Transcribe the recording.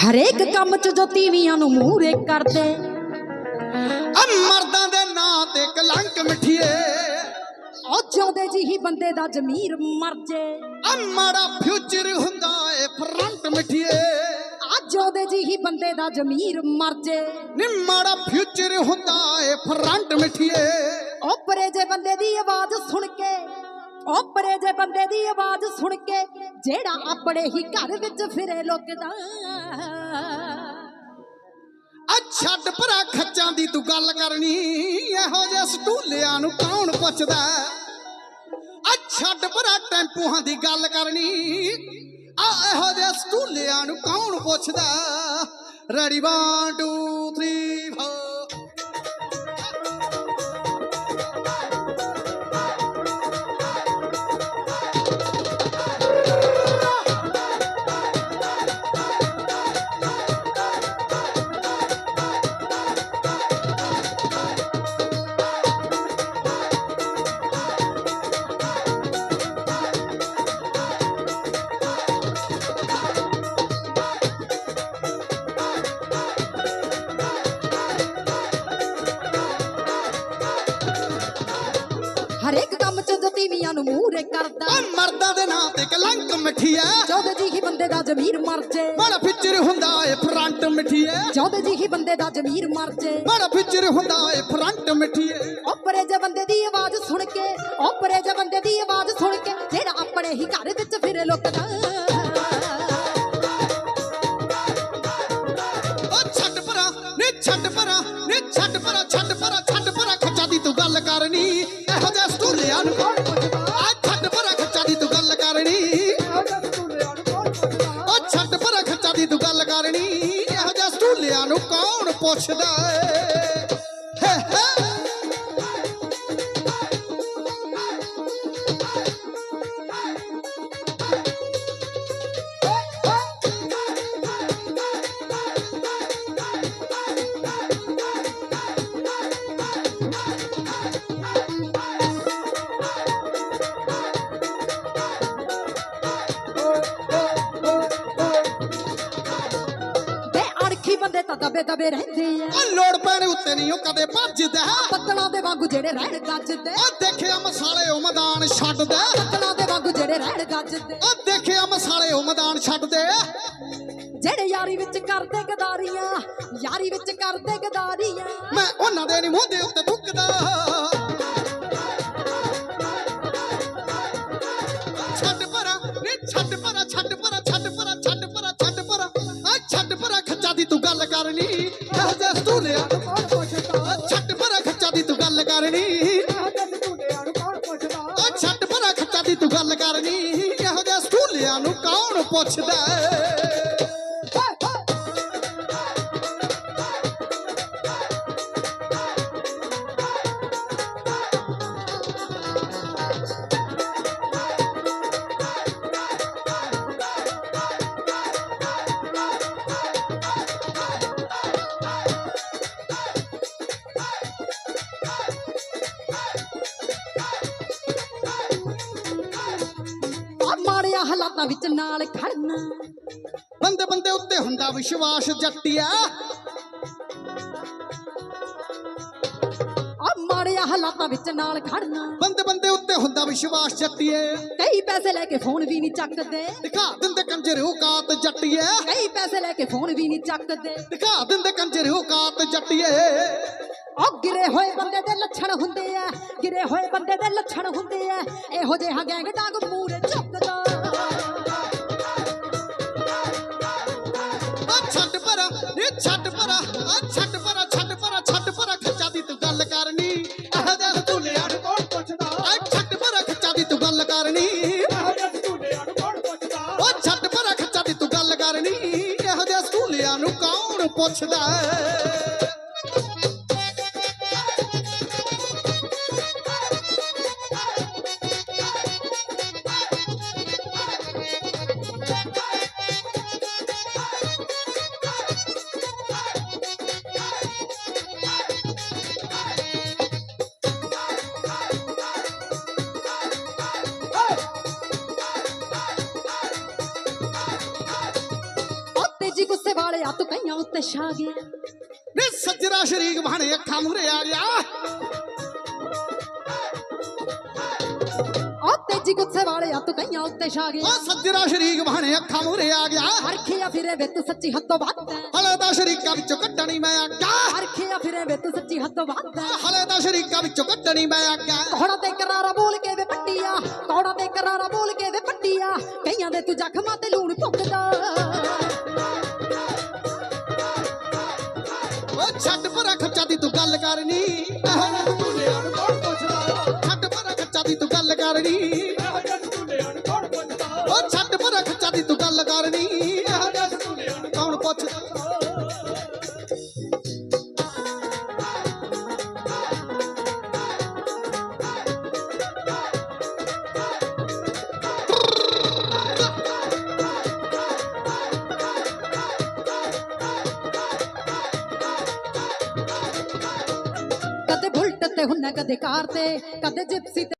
ਹਰੇਕ ਕੰਮ 'ਚ ਜੋ ਤੀਵੀਆਂ ਨੂੰ ਮੂਹਰੇ ਕਰਦੇ। ਆ ਮਰਦਾਂ ਦੇ ਨਾਂ ਤੇ ਕਲੰਕ ਮਿੱਠੀਏ। ਉਹ ਜਿਉਂਦੇ ਜੀ ਹੀ ਬੰਦੇ ਦਾ ਜ਼ਮੀਰ ਮਰ ਜੇ। ਆ ਮਾੜਾ ਫਿਊਚਰ ਹੁੰਦਾ ਏ ਫਰੰਟ ਮਿੱਠੀਏ। ਆ ਜਿਉਂਦੇ ਜੀ ਹੀ ਬੰਦੇ ਦਾ ਜ਼ਮੀਰ ਮਰ ਜੇ। ਨੀ ਮਾੜਾ ਫਿਊਚਰ ਹੁੰਦਾ ਏ ਫਰੰਟ ਮਿੱਠੀਏ। ਉਹ ਪਰੇ ਜੇ ਬੰਦੇ ਦੀ ਆਵਾਜ਼ ਸੁਣ ਕੇ ਉਹ ਪਰੇ ਜੇ ਬੰਦੇ ਦੀ ਆਵਾਜ਼ ਸੁਣ ਕੇ ਜਿਹੜਾ ਆਪਣੇ ਹੀ ਘਰ ਵਿੱਚ ਫਿਰੇ ਲੁਕਦਾ। ਆ ਛੱਡ ਭਰਾ ਖੱਚਾਂ ਦੀ ਤੂੰ ਗੱਲ ਕਰਨੀ, ਇਹੋ ਜਿਹੇ ਸਟੂਲਿਆਂ ਨੂੰ ਕੌਣ ਪੁੱਛਦਾ? ਆ ਛੱਡ ਭਰਾ ਟੈਂਪੂਆਂ ਦੀ ਗੱਲ ਕਰਨੀ, ਆ ਇਹੋ ਜਿਹੇ ਸਟੂਲਿਆਂ ਨੂੰ ਕੌਣ ਪੁੱਛਦਾ? ਰੈਡੀ 1 2 3 ਨੂੰ ਮੂਹਰੇ ਕਰਦਾ। ਆ ਮਰਦਾਂ ਦੇ ਨਾਂ ਤੇ ਕਲੰਕ ਮਿੱਠੀ ਐ। ਜਿਉਂਦੇ ਜੀ ਹੀ ਬੰਦੇ ਦਾ ਜ਼ਮੀਰ ਮਰ ਜੇ। ਬੜਾ ਫਿਚਰ ਹੁੰਦਾ ਏ ਫਰੰਟ ਮਿੱਠੀ ਐ। ਜਿਉਂਦੇ ਜੀ ਹੀ ਬੰਦੇ ਦਾ ਜ਼ਮੀਰ ਮਰ ਜੇ। ਬੜਾ ਫਿਚਰ ਹੁੰਦਾ ਏ ਫਰੰਟ ਮਿੱਠੀ ਐ। ਓਪਰੇ ਜੇ ਬੰਦੇ ਦੀ ਆਵਾਜ਼ ਸੁਣ ਕੇ ਓਪਰੇ ਜੇ ਬੰਦੇ ਦੀ ਆਵਾਜ਼ ਸੁਣ ਕੇ ਜਿਹੜਾ ਆਪਣੇ ਹੀ ਘਰ ਵਿੱਚ ਫਿਰੇ ਲੁਕਦਾ ਕੌਣ ਤਾਂ ਦਬੇ ਦਬੇ ਰਹਿੰਦੇ ਆ। ਓ ਲੋੜ ਪੈਣ ਉੱਤੇ ਨਹੀਂ ਉਹ ਕਦੇ ਭੱਜਦਾ। ਪੱਤਲਾਂ ਦੇ ਵਾਂਗੂ ਜਿਹੜੇ ਰਹਿਣ ਗੱਜਦੇ। ਓ ਦੇਖਿਆ ਮਸਾਲੇ ਉਹ ਮੈਦਾਨ ਛੱਡਦਾ। ਪੱਤਲਾਂ ਦੇ ਵਾਂਗੂ ਜਿਹੜੇ ਰਹਿਣ ਗੱਜਦੇ। ਓ ਦੇਖਿਆ ਮਸਾਲੇ ਉਹ ਮੈਦਾਨ ਛੱਡਦੇ। ਜਿਹੜੇ ਯਾਰੀ ਵਿੱਚ ਕਰਦੇ ਗਦਾਰੀਆਂ ਯਾਰੀ ਵਿੱਚ ਕਰਦੇ ਗਦਾਰੀਆਂ। ਮੈਂ ਉਹਨਾਂ ਦੇ ਨਹੀਂ ਮੂੰਹ ਦੇ ਉੱਤੇ ਥੁੱਕਦਾ। ਕੌਣ ਪੁੱਛਦਾ ਆ ਮਾੜਿਆ ਹਾਲਾਤਾਂ ਵਿੱਚ ਨਾਲ ਖੜਨਾ। ਬੰਦੇ ਬੰਦੇ ਉੱਤੇ ਹੁੰਦਾ ਵਿਸ਼ਵਾਸ ਜੱਟਿਆ। ਆ ਮਾੜਿਆ ਹਾਲਾਤਾਂ ਵਿੱਚ ਨਾਲ ਖੜਨਾ। ਬੰਦੇ ਬੰਦੇ ਉੱਤੇ ਹੁੰਦਾ ਵਿਸ਼ਵਾਸ ਜੱਟੀਏ। ਕਈ ਪੈਸੇ ਲੈ ਕੇ ਫੋਨ ਵੀ ਨਹੀਂ ਚੱਕਦੇ। ਦਿਖਾ ਦਿੰਦੇ ਕੰਜਰ ਔਕਾਤ ਜੱਟੀਏ। ਕਈ ਪੈਸੇ ਲੈ ਕੇ ਫੋਨ ਵੀ ਨਹੀਂ ਚੱਕਦੇ। ਦਿਖਾ ਦਿੰਦੇ ਕੰਜਰ ਔਕਾਤ ਜੱਟੀਏ। ਉਹ ਗਿਰੇ ਹੋਏ ਬੰਦੇ ਦੇ ਲੱਛਣ ਹੁੰਦੇ ਆ। ਗਿਰੇ ਹੋਏ ਬੰਦੇ ਦੇ ਲੱਛਣ ਹੁੰਦੇ ਆ। ਇਹੋ ਜਿਹਾ ਗੈਂਗ ਡਾਂਗ ਮੂਰੇ ਚੁੱਕਦਾ ਗੱਲ ਕਰਨੀ। ਇਹੋ ਜਿਹਾ ਸਟੂਲਿਆਂ ਨੂੰ ਕੌਣ ਪੁੱਛਦਾ ਓ ਛੱਡ ਪਰਾਂ ਖੱਚਾ ਦੀ ਤੂੰ ਗੱਲ ਕਰਨੀ। ਇਹੋ ਜਿਹਾ ਸਟੂਲਿਆਂ ਨੂੰ ਕੌਣ ਪੁੱਛਦਾ? ਵਾਲਿਆ ਤੂੰ ਕਈਆਂ ਉੱਤੇ ਛਾ ਗਿਆ। ਨੀ ਸੱਜਰਾ ਸ਼ਰੀਕ ਬਣੇ ਅੱਖਾਂ ਮੂਰੇ ਆ ਗਿਆ। ਉਹ ਤੇਜੀ ਗੁੱਸੇ ਵਾਲਿਆ ਤੂੰ ਕਈਆਂ ਉੱਤੇ ਛਾ ਗਿਆ। ਓ ਸੱਜਰਾ ਸ਼ਰੀਕ ਬਣੇ ਅੱਖਾਂ ਮੂਰੇ ਆ ਗਿਆ। ਹਰਖਿਆ ਫਿਰੇ ਵੇ ਤੂੰ ਸੱਚੀ ਹੱਥੋਂ ਵੱਧ ਹਲੇ ਦਾ ਸ਼ਰੀਕਾਂ ਵਿੱਚੋਂ ਕੱਢਣੀ ਮੈਂ ਆਗਾ ਹਰਖਿਆ ਫਿਰੇ ਵੇ ਤੂੰ ਸੱਚੀ ਹੱਥੋਂ ਵੱਧ ਹਲੇ ਦਾ ਸ਼ਰੀਕਾਂ ਵਿੱਚੋਂ ਕੱਢਣੀ ਮੈਂ ਆਗਾ ਕੋੜਾ ਤੇ ਕਰਾਰਾ ਬੋਲ ਕੇ ਵੇ ਪੱਟੀਆ ਕੋੜਾ ਤੇ ਕਰਾਰਾ ਬੋਲ ਕੇ ਵੇ ਪੱਟੀਆ ਕਈਆਂ ਦੇ ਤੂੰ ਜ਼ਖਮਾਂ ਤੇ ਲੂਣ ਭੁੱਕਦਾ। ਖੱਚਾ ਦੀ ਤੂੰ ਗੱਲ ਕਰਨੀ। ਛੱਡ ਪਰਾ ਖੱਚਾ ਦੀ ਤੂੰ ਗੱਲ ਕਰਨੀ। ਇਹੋ ਛੱਡ ਪਰਾ ਖੱਚਾ ਦੀ ਤੂੰ ਗੱਲ ਕਰਨੀ। ਇਹੋ ਜਿਹੇ ਕੌਣ ਪੁੱਛਦਾ? ਤੇ ਹੁੰਨਾ ਕਦੇ ਕਾਰ ਤੇ ਕਦੇ ਜਿਪਸੀ ਤੇ